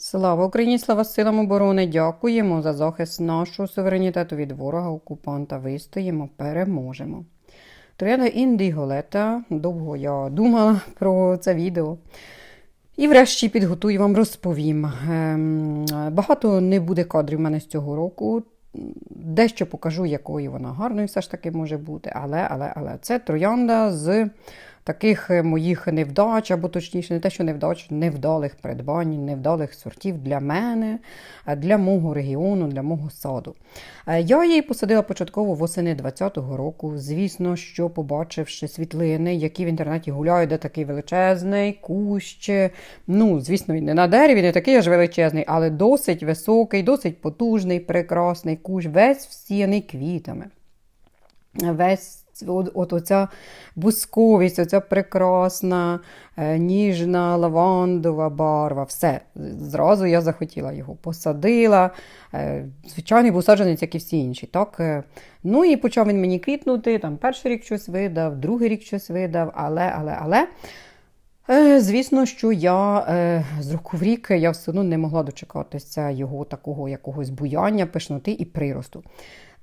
Слава Україні, слава силам оборони! Дякуємо за захист нашого суверенітету від ворога окупанта. Вистоїмо, переможемо. Трояна Інді Голета. Довго я думала про це відео. І врешті підготую вам розповім. Ем, Багато не буде кадрів в мене з цього року. Дещо покажу, якою вона гарною все ж таки може бути. Але, але, але це троянда з таких е, моїх невдач, або точніше, не те, що невдач, невдалих придбань, невдалих сортів для мене, для мого регіону, для мого саду. Е, Я її посадила початково восени 20-го року. Звісно, що побачивши світлини, які в інтернеті гуляють, де такий величезний кущ. Ну, звісно, він не на дереві, не такий аж величезний, але досить високий, досить потужний, прекрасний кущ, весь всіяний квітами. Весь от, оця бусковість, оця прекрасна, е, ніжна лавандова барва. Все. Зразу я захотіла його. Посадила. Е, звичайний був саджанець, як і всі інші. Так? Е, Ну і почав він мені квітнути. Там перший рік щось видав, другий рік щось видав, але, але, але. Звісно, що я з року в рік я все одно не могла дочекатися його такого якогось буяння, пишноти і приросту.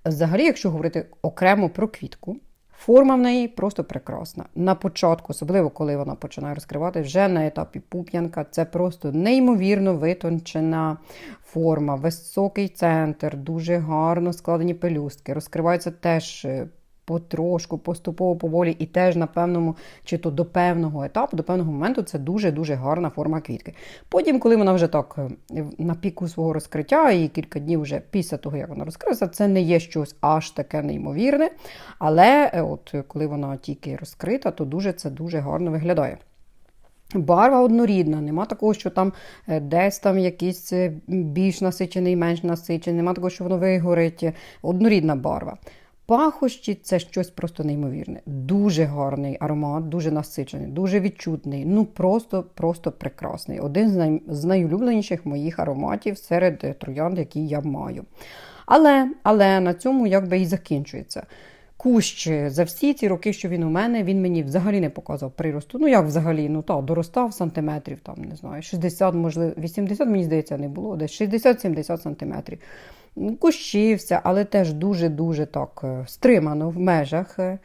Взагалі, якщо говорити окремо про квітку, форма в неї просто прекрасна. На початку, особливо коли вона починає розкривати, вже на етапі пуп'янка, це просто неймовірно витончена форма, високий центр, дуже гарно складені пелюстки. Розкривається теж е, потрошку, поступово, поволі, і теж на певному, чи то до певного етапу, до певного моменту це дуже-дуже гарна форма квітки. Потім, коли вона вже так е, на піку свого розкриття, і кілька днів вже після того, як вона розкрилася, це не є щось аж таке неймовірне. Але е, от коли вона тільки розкрита, то дуже це дуже гарно виглядає. Барва однорідна, нема такого, що там е, десь там якийсь більш насичений, менш насичений, нема такого, що воно вигорить. Однорідна барва. Пахощі це щось просто неймовірне. Дуже гарний аромат, дуже насичений, дуже відчутний. Ну просто, просто прекрасний. Один з, най... з найулюбленіших моїх ароматів серед е, троянд, які я маю. Але, але на цьому якби і закінчується. Кущ за всі ці роки, що він у мене, він мені взагалі не показав приросту. Ну як взагалі? Ну так, доростав сантиметрів, там не знаю, 60, можливо, 80, мені здається, не було, десь 60-70 сантиметрів. Кущився, але теж дуже-дуже так е, стримано в межах. Е,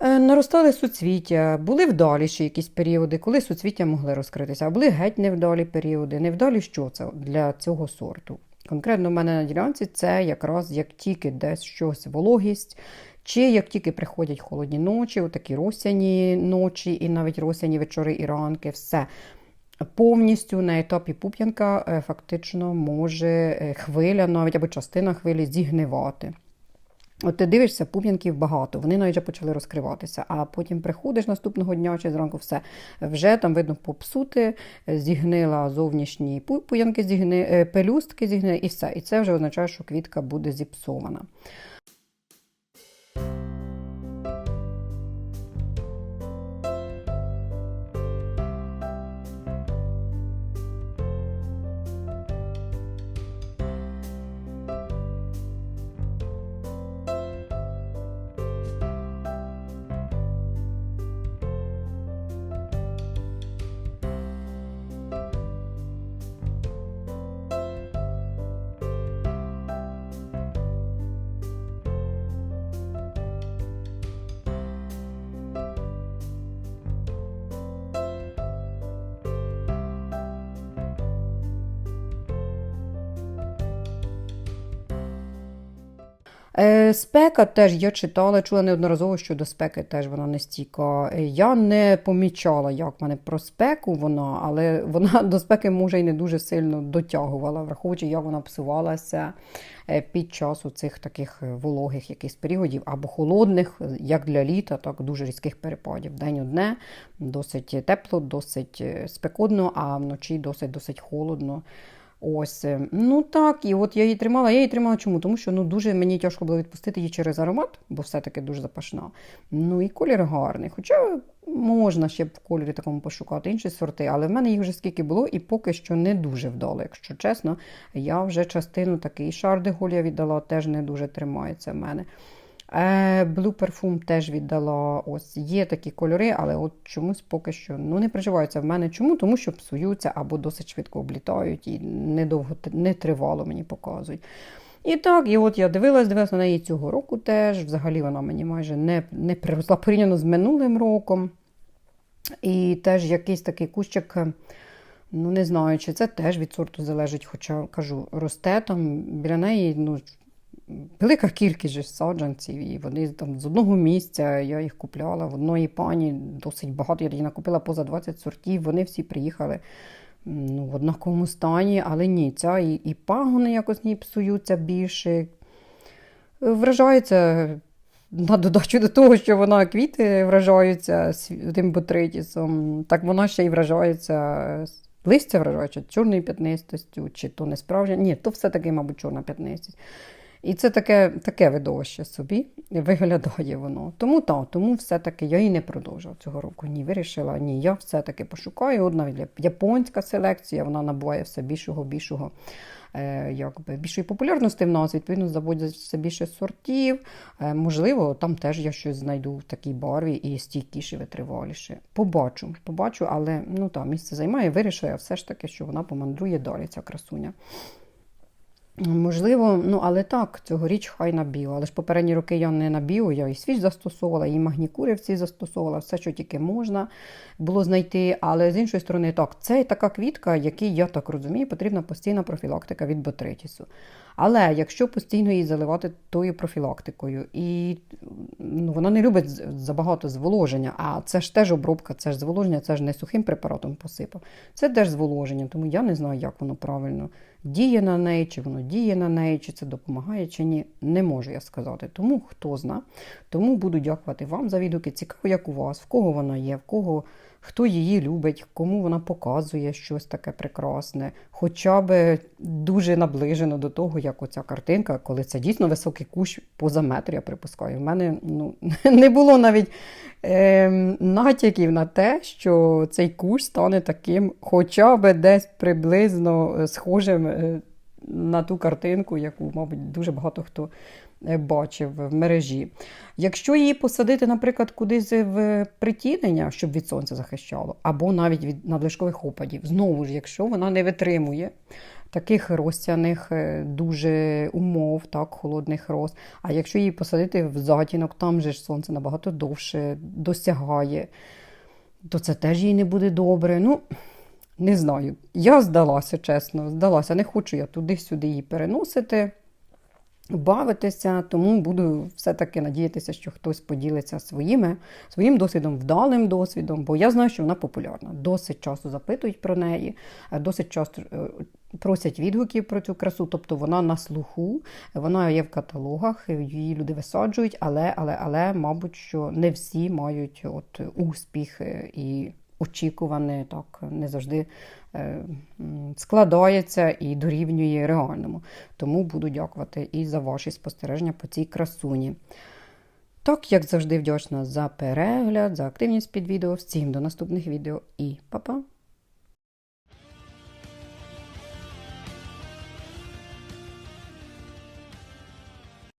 е, Наростали суцвіття, були вдаліші якісь періоди, коли суцвіття могли розкритися, а були геть невдалі періоди. Невдалі що це для цього сорту? Конкретно в мене на ділянці це якраз як тільки десь щось вологість, чи як тільки приходять холодні ночі, такі росяні ночі, і навіть росяні вечори і ранки, все. Повністю на етапі пуп'янка е, фактично може е, хвиля, навіть або частина хвилі зігнивати. От ти дивишся, пуп'янків багато, вони навіть вже почали розкриватися, а потім приходиш наступного дня чи зранку все, вже там видно попсути, зігнила зовнішні пуп'янки, зігни, е, пелюстки зігнили і все. І це вже означає, що квітка буде зіпсована. Е, Спека теж я читала, чула неодноразово, що до спеки теж вона не стійка. Е, Я не помічала, як в мене про спеку вона, але вона до спеки може і не дуже сильно дотягувала, враховуючи, як вона псувалася е, під час цих таких вологих якихось періодів або холодних, як для літа, так дуже різких перепадів. День одне, досить тепло, досить спекотно, а вночі досить досить холодно. Ось, е, ну так, і от я її тримала. Я її тримала чому? Тому що ну, дуже мені тяжко було відпустити її через аромат, бо все-таки дуже запашна. Ну і колір гарний. Хоча можна ще в кольорі такому пошукати інші сорти, але в мене їх вже скільки було, і поки що не дуже вдало. Якщо чесно, я вже частину такий шар деголя віддала, теж не дуже тримається в мене. Е, Blue Perfume теж віддала. Ось є такі кольори, але от чомусь поки що ну, не приживаються в мене. Чому? Тому що псуються або досить швидко облітають і недовго не тривало мені показують. І так, і от я дивилась, дивилась на неї цього року теж. Взагалі вона мені майже не, не приросла порівняно з минулим роком. І теж якийсь такий кущик, ну не знаю, чи це теж від сорту залежить, хоча кажу, росте там біля неї ну, велика кількість же саджанців, і вони там з одного місця я їх купляла в одної пані досить багато. Я її накупила поза 20 сортів. Вони всі приїхали ну, в однаковому стані, але ні, ця і, і пагони якось не псуються більше. Вражається на додачу до того, що вона квіти вражаються тим ботритісом, так вона ще й вражається. Листя вражається чорною п'ятнистостю, чи то не справжня. Ні, то все-таки, мабуть, чорна п'ятнистість. І це таке таке видовище собі виглядає воно. Тому так, тому все-таки я і не продовжила цього року. Ні, вирішила, ні, я все-таки пошукаю. Навіть японська селекція, вона набуває все більшого, більшого. Е, якби, більшої популярності в нас, відповідно, заводять все більше сортів. Е, можливо, там теж я щось знайду в такій барві і стійкіше, витриваліше. Побачу, побачу, але ну, та, місце займає, вирішила все ж таки, що вона помандрує далі, ця красуня. Можливо, ну але так, цьогоріч хай на біо. Але ж попередні роки я не на біо, я і свіч застосовувала, і магнікурівці застосовувала, все, що тільки можна було знайти. Але з іншої сторони, так, це така квітка, якій, я так розумію, потрібна постійна профілактика від ботритісу. Але якщо постійно її заливати тою профілактикою, і ну, вона не любить забагато зволоження, а це ж теж обробка, це ж зволоження, це ж не сухим препаратом посипав. Це теж зволоження, тому я не знаю, як воно правильно діє на неї, чи воно діє на неї, чи це допомагає, чи ні. Не можу я сказати. Тому хто зна. Тому буду дякувати вам за відгуки. Цікаво, як у вас, в кого вона є, в кого хто її любить, кому вона показує щось таке прекрасне, хоча б дуже наближено до того, як оця картинка, коли це дійсно високий кущ поза метр, я припускаю. У мене ну, не було навіть е, натяків на те, що цей кущ стане таким, хоча б десь приблизно схожим е, на ту картинку, яку, мабуть, дуже багато хто Е, бачив в мережі. Якщо її посадити, наприклад, кудись в притінення, щоб від сонця захищало, або навіть від надлишкових опадів, знову ж, якщо вона не витримує таких розтяних е, дуже умов, так, холодних роз, а якщо її посадити в затінок, там же ж сонце набагато довше досягає, то це теж їй не буде добре. Ну, не знаю. Я здалася, чесно, здалася. Не хочу я туди-сюди її переносити бавитися, тому буду все-таки надіятися, що хтось поділиться своїми, своїм досвідом, вдалим досвідом, бо я знаю, що вона популярна. Досить часто запитують про неї, е, досить часто е, просять відгуків про цю красу, тобто вона на слуху, вона є в каталогах, її люди висаджують, але, але, але, мабуть, що не всі мають от успіх е, і очікуване, так не завжди е, складається і дорівнює реальному. Тому буду дякувати і за ваші спостереження по цій красуні. Так, як завжди, вдячна за перегляд, за активність під відео. Всім до наступних відео і па-па!